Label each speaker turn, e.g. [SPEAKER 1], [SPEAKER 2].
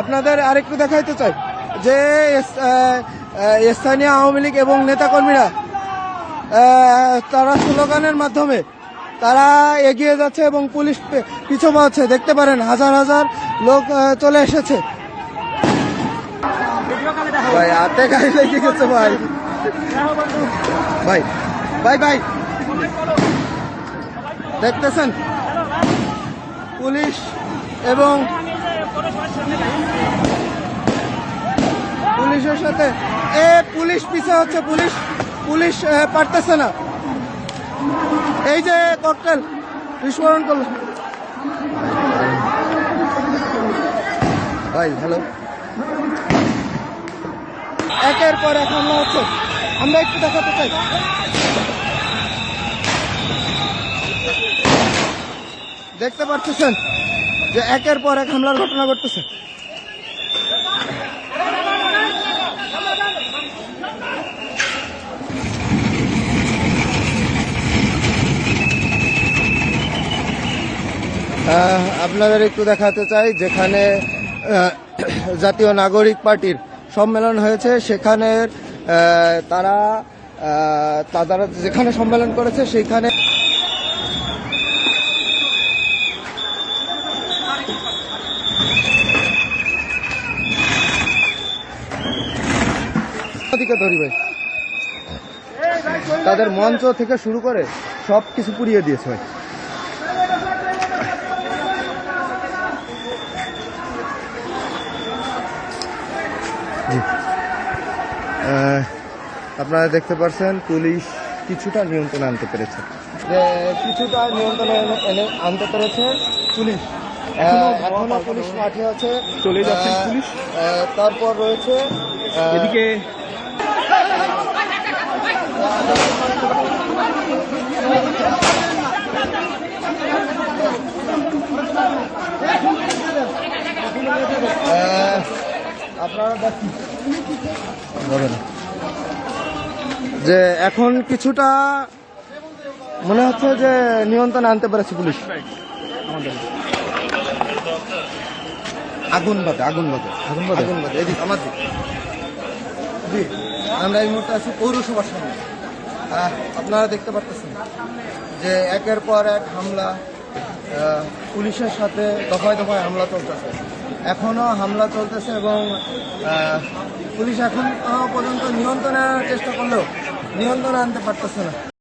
[SPEAKER 1] আপনাদের আরেকটু দেখাইতে চাই যে স্থানীয় আওয়ামী লীগ এবং নেতাকর্মীরা তারা স্লোগানের মাধ্যমে তারা এগিয়ে যাচ্ছে এবং পুলিশ পিছু পাচ্ছে দেখতে পারেন, হাজার হাজার লোক চলে এসেছে। ভাই, হাতে লেগে গেছে, ভাই। ভাই ভাই ভাই। দেখতেছেন? পুলিশ এবং পুলিশের সাথে। এ পুলিশ পিছে হচ্ছে পুলিশ। পুলিশ পারতেছে না। এই যে ককটেল বিস্ফোরণ করল। ভাই হ্যালো একের পর এক হামলা হচ্ছে। আমরা একটু দেখাতে চাই। দেখতে পাচ্ছেন যে একের পর এক হামলার ঘটনা ঘটতেছে। আপনাদের একটু দেখাতে চাই, যেখানে জাতীয় নাগরিক পার্টির সম্মেলন হয়েছে সেখানে তারা তারা যেখানে সম্মেলন করেছে, সেখানে দিকে ধরি ভাই। তাদের মঞ্চ থেকে শুরু করে সব কিছু পুড়িয়ে দিয়েছে ভাই। আপনারা দেখতে পাচ্ছেন পুলিশ কিছুটা নিয়ন্ত্রণে আনতে পেরেছে। কিছুটা নিয়ন্ত্রণে এনে- আনতে পেরেছে পুলিশ। এখনও পুলিশ মাঠে আছে।
[SPEAKER 2] চলে যাচ্ছেন
[SPEAKER 1] আহ,
[SPEAKER 2] পুলিশ?
[SPEAKER 1] তারপর রয়েছে
[SPEAKER 2] এদিকে
[SPEAKER 1] আহ, আপনারা দেখুন হবে না। যে এখন কিছুটা মনে হচ্ছে যে নিয়ন্ত্রণ আনতে পেরেছে পুলিশ। আগুন বাদে আগুন বাদে
[SPEAKER 2] আগুন বাদে?
[SPEAKER 1] আগুন বাদে। এদিক আমার দিক। জি আমরা এই মুহূর্তে আছি পৌরসভার সামনে। আপনারা দেখতে পাচ্ছেন যে একের পর এক হামলা পুলিশের সাথে দফায় দফায় হামলা চলতেছে। এখনও হামলা চলতেছে এবং পুলিশ এখন পর্যন্ত নিয়ন্ত্রণে আনার চেষ্টা করলেও নিয়ন্ত্রণ আনতে পারতেছে না।